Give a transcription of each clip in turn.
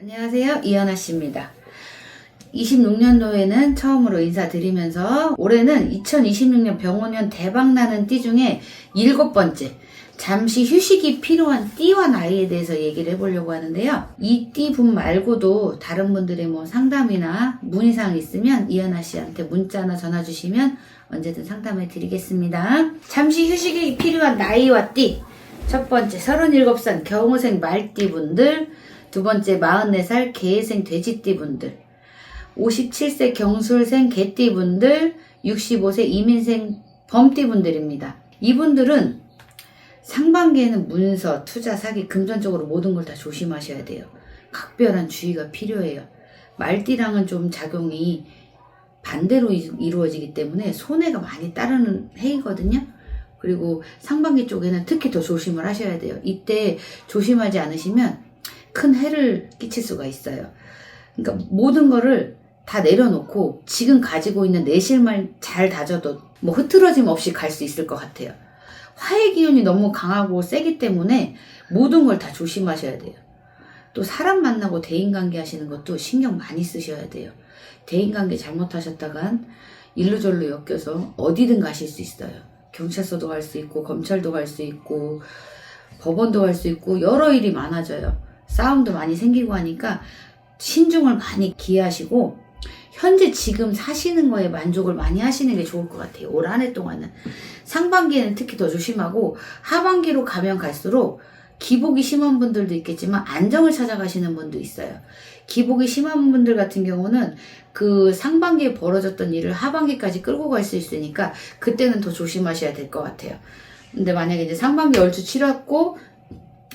안녕하세요. 이현아 씨입니다. 26년도에는 처음으로 인사드리면서 올해는 2026년 병원년 대박나는 띠 중에 일곱 번째 잠시 휴식이 필요한 띠와 나이에 대해서 얘기를 해보려고 하는데요. 이 띠 분 말고도 다른 분들의 뭐 상담이나 문의사항 있으면 이현아 씨한테 문자나 전화 주시면 언제든 상담해 드리겠습니다. 잠시 휴식이 필요한 나이와 띠. 첫 번째 37살 경호생 말띠 분들, 두 번째 44살 개생 돼지띠 분들, 57세 경술생 개띠 분들, 65세 이민생 범띠 분들입니다. 이분들은 상반기에는 문서, 투자, 사기, 금전적으로 모든 걸 다 조심하셔야 돼요. 각별한 주의가 필요해요. 말띠랑은 좀 작용이 반대로 이- 이루어지기 때문에 손해가 많이 따르는 해이거든요. 그리고 상반기 쪽에는 특히 더 조심을 하셔야 돼요. 이때 조심하지 않으시면 큰 해를 끼칠 수가 있어요. 그러니까 모든 거를 다 내려놓고 지금 가지고 있는 내실만 잘 다져도 뭐 흐트러짐 없이 갈 수 있을 것 같아요. 화의 기운이 너무 강하고 세기 때문에 모든 걸 다 조심하셔야 돼요. 또 사람 만나고 대인관계 하시는 것도 신경 많이 쓰셔야 돼요. 대인관계 잘못하셨다간 일루절로 엮여서 어디든 가실 수 있어요. 경찰서도 갈 수 있고 검찰도 갈 수 있고 법원도 갈 수 있고 여러 일이 많아져요. 싸움도 많이 생기고 하니까 신중을 많이 기하시고 현재 지금 사시는 거에 만족을 많이 하시는 게 좋을 것 같아요. 올 한 해 동안은 상반기에는 특히 더 조심하고 하반기로 가면 갈수록 기복이 심한 분들도 있겠지만 안정을 찾아가시는 분도 있어요. 기복이 심한 분들 같은 경우는 그 상반기에 벌어졌던 일을 하반기까지 끌고 갈 수 있으니까 그때는 더 조심하셔야 될 것 같아요. 근데 만약에 이제 상반기 얼추 치렀고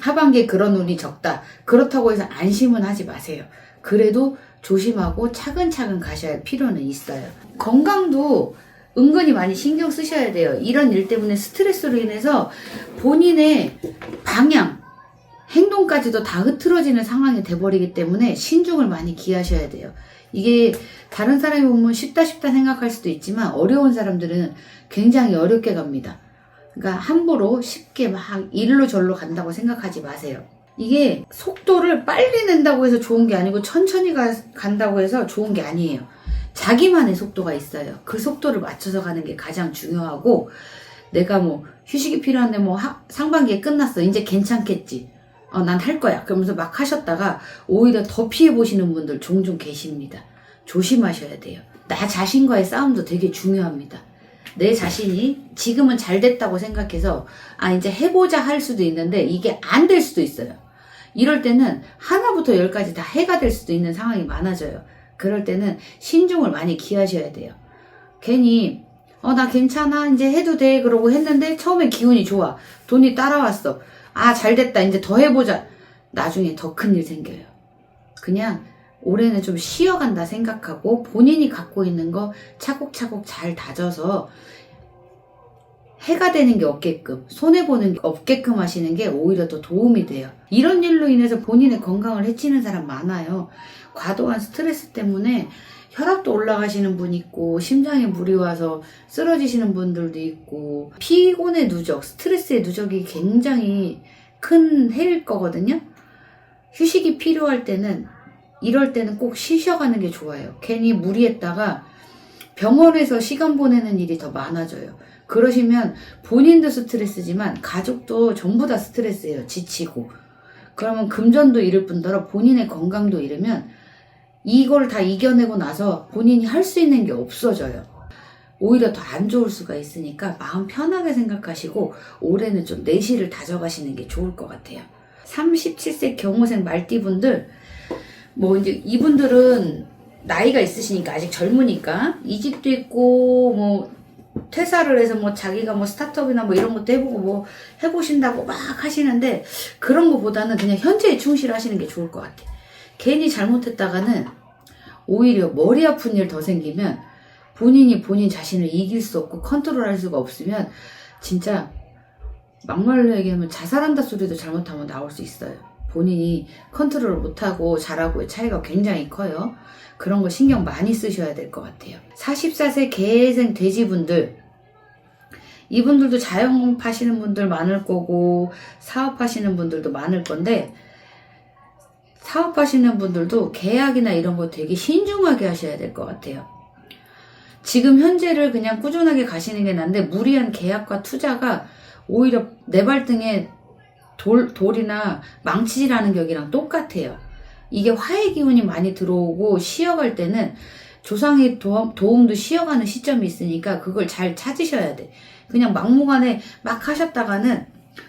하반기에 그런 운이 적다. 그렇다고 해서 안심은 하지 마세요. 그래도 조심하고 차근차근 가셔야 할 필요는 있어요. 건강도 은근히 많이 신경 쓰셔야 돼요. 이런 일 때문에 스트레스로 인해서 본인의 방향, 행동까지도 다 흐트러지는 상황이 돼버리기 때문에 신중을 많이 기하셔야 돼요. 이게 다른 사람이 보면 쉽다 쉽다 생각할 수도 있지만 어려운 사람들은 굉장히 어렵게 갑니다. 그러니까 함부로 쉽게 막 일로 절로 간다고 생각하지 마세요. 이게 속도를 빨리 낸다고 해서 좋은 게 아니고 천천히 가, 간다고 해서 좋은 게 아니에요. 자기만의 속도가 있어요. 그 속도를 맞춰서 가는 게 가장 중요하고 내가 뭐 휴식이 필요한데 뭐 하- 상반기에 끝났어. 이제 괜찮겠지. 어, 난 할 거야. 그러면서 막 하셨다가 오히려 더 피해 보시는 분들 종종 계십니다. 조심하셔야 돼요. 나 자신과의 싸움도 되게 중요합니다. 내 자신이 지금은 잘 됐다고 생각해서 아 이제 해보자 할 수도 있는데 이게 안 될 수도 있어요. 이럴 때는 하나부터 열까지 다 해가 될 수도 있는 상황이 많아져요. 그럴 때는 신중을 많이 기하셔야 돼요. 괜히 어 나 괜찮아 이제 해도 돼 그러고 했는데 처음에 기운이 좋아 돈이 따라왔어 아 잘 됐다 이제 더 해보자 나중에 더 큰 일 생겨요. 그냥 올해는 좀 쉬어간다 생각하고 본인이 갖고 있는 거 차곡차곡 잘 다져서 해가 되는 게 없게끔 손해보는 게 없게끔 하시는 게 오히려 더 도움이 돼요. 이런 일로 인해서 본인의 건강을 해치는 사람 많아요. 과도한 스트레스 때문에 혈압도 올라가시는 분 있고 심장에 물이 와서 쓰러지시는 분들도 있고 피곤의 누적, 스트레스의 누적이 굉장히 큰 해일 거거든요. 휴식이 필요할 때는 이럴 때는 꼭 쉬셔가는 게 좋아요. 괜히 무리했다가 병원에서 시간 보내는 일이 더 많아져요. 그러시면 본인도 스트레스지만 가족도 전부 다 스트레스예요. 지치고. 그러면 금전도 잃을 뿐더러 본인의 건강도 잃으면 이걸 다 이겨내고 나서 본인이 할 수 있는 게 없어져요. 오히려 더 안 좋을 수가 있으니까 마음 편하게 생각하시고 올해는 좀 내실을 다져가시는 게 좋을 것 같아요. 37세 경호생 말띠분들 뭐 이제 이분들은 나이가 있으시니까 아직 젊으니까 이직도 있고 뭐 퇴사를 해서 뭐 자기가 뭐 스타트업이나 뭐 이런 것도 해보고 뭐 해보신다고 막 하시는데 그런 거보다는 그냥 현재에 충실하시는 게 좋을 것 같아. 괜히 잘못했다가는 오히려 머리 아픈 일 더 생기면 본인이 본인 자신을 이길 수 없고 컨트롤할 수가 없으면 진짜 막말로 얘기하면 자살한다 소리도 잘못하면 나올 수 있어요. 본인이 컨트롤을 못하고 잘하고의 차이가 굉장히 커요. 그런 거 신경 많이 쓰셔야 될 것 같아요. 44세 개생 돼지분들 이분들도 자영업 하시는 분들 많을 거고 사업 하시는 분들도 많을 건데 사업 하시는 분들도 계약이나 이런 거 되게 신중하게 하셔야 될 것 같아요. 지금 현재를 그냥 꾸준하게 가시는 게 난데 무리한 계약과 투자가 오히려 내 발등에 돌, 돌이나 망치질하는 격이랑 똑같아요. 이게 화의 기운이 많이 들어오고 쉬어갈 때는 조상의 도움, 도움도 쉬어가는 시점이 있으니까 그걸 잘 찾으셔야 돼. 그냥 막무가내 막 하셨다가는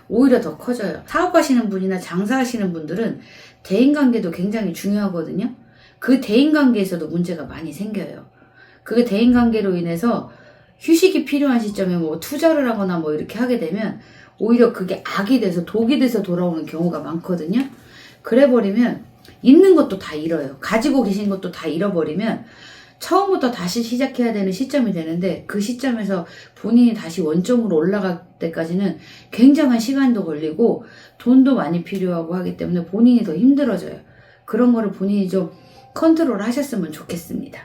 오히려 더 커져요. 사업하시는 분이나 장사하시는 분들은 대인관계도 굉장히 중요하거든요. 그 대인관계에서도 문제가 많이 생겨요. 그 대인관계로 인해서 휴식이 필요한 시점에 뭐 투자를 하거나 뭐 이렇게 하게 되면 오히려 그게 악이 돼서 독이 돼서 돌아오는 경우가 많거든요. 그래 버리면 있는 것도 다 잃어요. 가지고 계신 것도 다 잃어버리면 처음부터 다시 시작해야 되는 시점이 되는데 그 시점에서 본인이 다시 원점으로 올라갈 때까지는 굉장한 시간도 걸리고 돈도 많이 필요하고 하기 때문에 본인이 더 힘들어져요. 그런 거를 본인이 좀 컨트롤 하셨으면 좋겠습니다.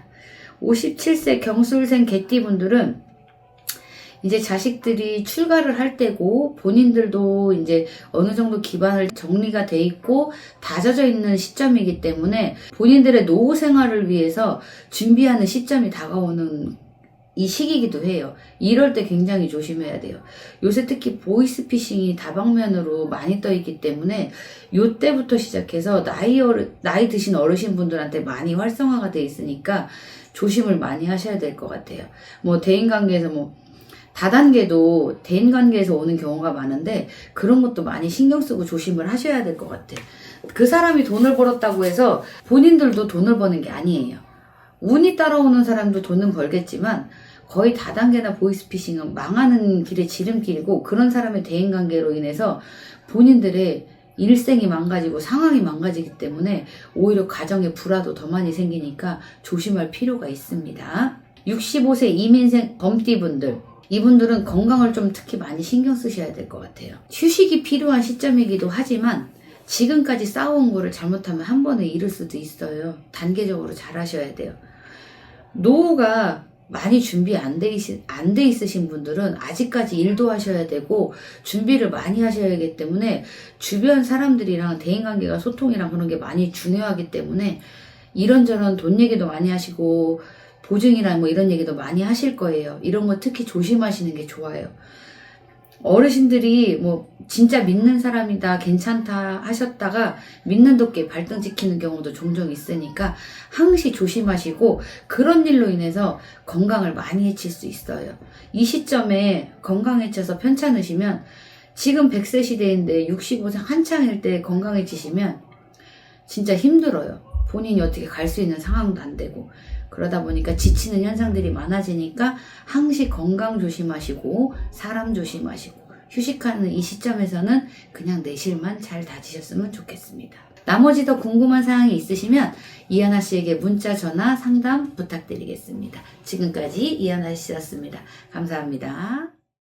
57세 경술생 개띠분들은 이제 자식들이 출가를 할 때고 본인들도 이제 어느 정도 기반을 정리가 돼 있고 다져져 있는 시점이기 때문에 본인들의 노후 생활을 위해서 준비하는 시점이 다가오는 이 시기이기도 해요. 이럴 때 굉장히 조심해야 돼요. 요새 특히 보이스피싱이 다방면으로 많이 떠 있기 때문에 요 때부터 시작해서 나이 어르, 나이 드신 어르신 분들한테 많이 활성화가 돼 있으니까 조심을 많이 하셔야 될 것 같아요. 뭐 대인 관계에서 뭐 다단계도 대인 관계에서 오는 경우가 많은데 그런 것도 많이 신경 쓰고 조심을 하셔야 될 것 같아. 그 사람이 돈을 벌었다고 해서 본인들도 돈을 버는 게 아니에요. 운이 따라오는 사람도 돈은 벌겠지만 거의 다단계나 보이스피싱은 망하는 길의 지름길이고 그런 사람의 대인관계로 인해서 본인들의 일생이 망가지고 상황이 망가지기 때문에 오히려 가정에 불화도 더 많이 생기니까 조심할 필요가 있습니다. 65세 이민생 범띠분들 이분들은 건강을 좀 특히 많이 신경 쓰셔야 될 것 같아요. 휴식이 필요한 시점이기도 하지만 지금까지 쌓아온 거를 잘못하면 한 번에 잃을 수도 있어요. 단계적으로 잘 하셔야 돼요. 노후가 많이 준비 안 돼, 있으신 분들은 아직까지 일도 하셔야 되고 준비를 많이 하셔야 하기 때문에 주변 사람들이랑 대인관계가 소통이랑 그런 게 많이 중요하기 때문에 이런저런 돈 얘기도 많이 하시고 보증이랑 뭐 이런 얘기도 많이 하실 거예요. 이런 거 특히 조심하시는 게 좋아요. 어르신들이 뭐 진짜 믿는 사람이다 괜찮다 하셨다가 믿는 도끼 발등 찍히는 경우도 종종 있으니까 항시 조심하시고 그런 일로 인해서 건강을 많이 해칠 수 있어요. 이 시점에 건강 해쳐서 편찮으시면 지금 100세 시대인데 65세 한창일 때 건강해지시면 진짜 힘들어요. 본인이 어떻게 갈 수 있는 상황도 안 되고 그러다 보니까 지치는 현상들이 많아지니까 항시 건강 조심하시고 사람 조심하시고 휴식하는 이 시점에서는 그냥 내실만 잘 다지셨으면 좋겠습니다. 나머지 더 궁금한 사항이 있으시면 이하나 씨에게 문자, 전화, 상담 부탁드리겠습니다. 지금까지 이하나 씨였습니다. 감사합니다.